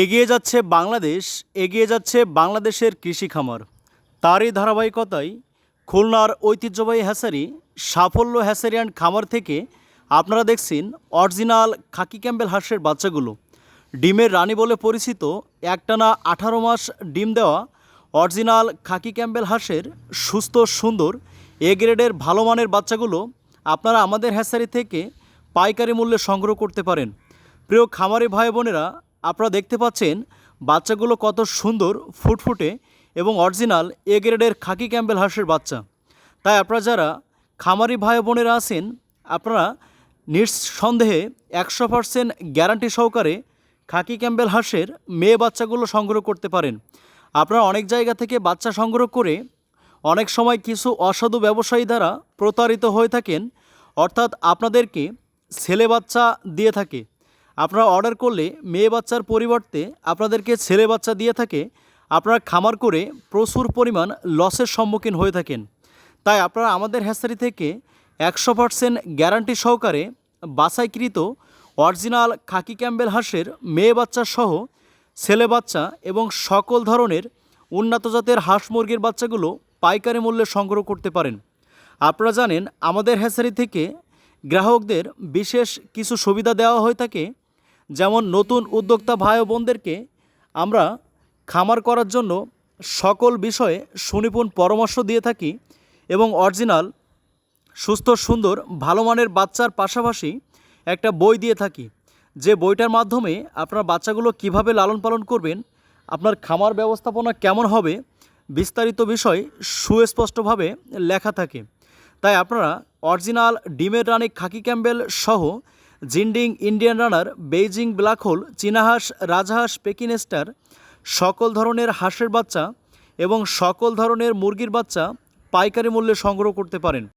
এগিয়ে যাচ্ছে বাংলাদেশ, এগিয়ে যাচ্ছে বাংলাদেশের কৃষি খামার। তারই ধারাবাহিকতায় খুলনার ঐতিহ্যবাহী হ্যাসারি, সাফল্য হ্যাসারি অ্যান্ড খামার থেকে আপনারা দেখছেন অরিজিনাল খাকি ক্যাম্বেল হাঁসের বাচ্চাগুলো। ডিমের রানী বলে পরিচিত একটানা আঠারো মাস ডিম দেওয়া অরিজিনাল খাকি ক্যাম্বেল হাঁসের সুস্থ, সুন্দর, এ গ্রেডের ভালো মানের বাচ্চাগুলো আপনারা আমাদের হ্যাসারি থেকে পাইকারি মূল্যে সংগ্রহ করতে পারেন। প্রিয় খামারি ভাই বোনেরা আপনারা দেখতে পাচ্ছেন, বাচ্চাগুলো কত সুন্দর, ফুটফুটে এবং অরিজিনাল এ গ্রেডের খাকি ক্যাম্বেল হাঁসের বাচ্চা। তাই আপনারা যারা খামারি ভাই বোনেরা আছেন, আপনারা নিঃসন্দেহে একশো পার্সেন্ট গ্যারান্টি সহকারে খাকি ক্যাম্বেল হাঁসের মেয়ে বাচ্চাগুলো সংগ্রহ করতে পারেন। আপনারা অনেক জায়গা থেকে বাচ্চা সংগ্রহ করে অনেক সময় কিছু অসাধু ব্যবসায়ী দ্বারা প্রতারিত হয়ে থাকেন, অর্থাৎ আপনাদেরকে ছেলে বাচ্চা দিয়ে থাকে। আপনারা অর্ডার করলে মেয়ে বাচ্চার পরিবর্তে আপনাদেরকে ছেলে বাচ্চা দিয়ে থাকে, আপনারা খামার করে প্রচুর পরিমাণ লসের সম্মুখীন হয়ে থাকেন। তাই আপনারা আমাদের হ্যাসারি থেকে একশো পার্সেন্ট গ্যারান্টি সহকারে বাছাইকৃত অরিজিনাল খাকি ক্যাম্বেল হাঁসের মেয়ে বাচ্চা সহ ছেলে বাচ্চা এবং সকল ধরনের উন্নত জাতের হাঁস মুরগির বাচ্চাগুলো পাইকারি মূল্যে সংগ্রহ করতে পারেন। আপনারা জানেন, আমাদের হ্যাসারি থেকে গ্রাহকদের বিশেষ কিছু সুবিধা দেওয়া হয়ে থাকে যেমন নতুন উদ্যোক্তা ভাই ও বোনদেরকে আমরা খামার করার জন্য সকল বিষয়ে সুনিপুণ পরামর্শ দিয়ে থাকি এবং অরিজিনাল, সুস্থ, সুন্দর, ভালো মানের বাচ্চার পাশাপাশি একটা বই দিয়ে থাকি। যে বইটার মাধ্যমে আপনার বাচ্চাগুলো কীভাবে লালন পালন করবেন, আপনার খামার ব্যবস্থাপনা কেমন হবে, বিস্তারিত বিষয় সুস্পষ্টভাবে লেখা থাকে। তাই আপনারা অরিজিনাল ডিমের রানী খাকি ক্যাম্বেল সহ Jinding Indian runner Beijing black hole চীনাহাঁস, রাজহাঁস, পেকিনেস্টার, সকল ধরনের হাঁসের বাচ্চা এবং সকল ধরনের মুরগির বাচ্চা পাইকারি মূল্যে সংগ্রহ করতে পারেন।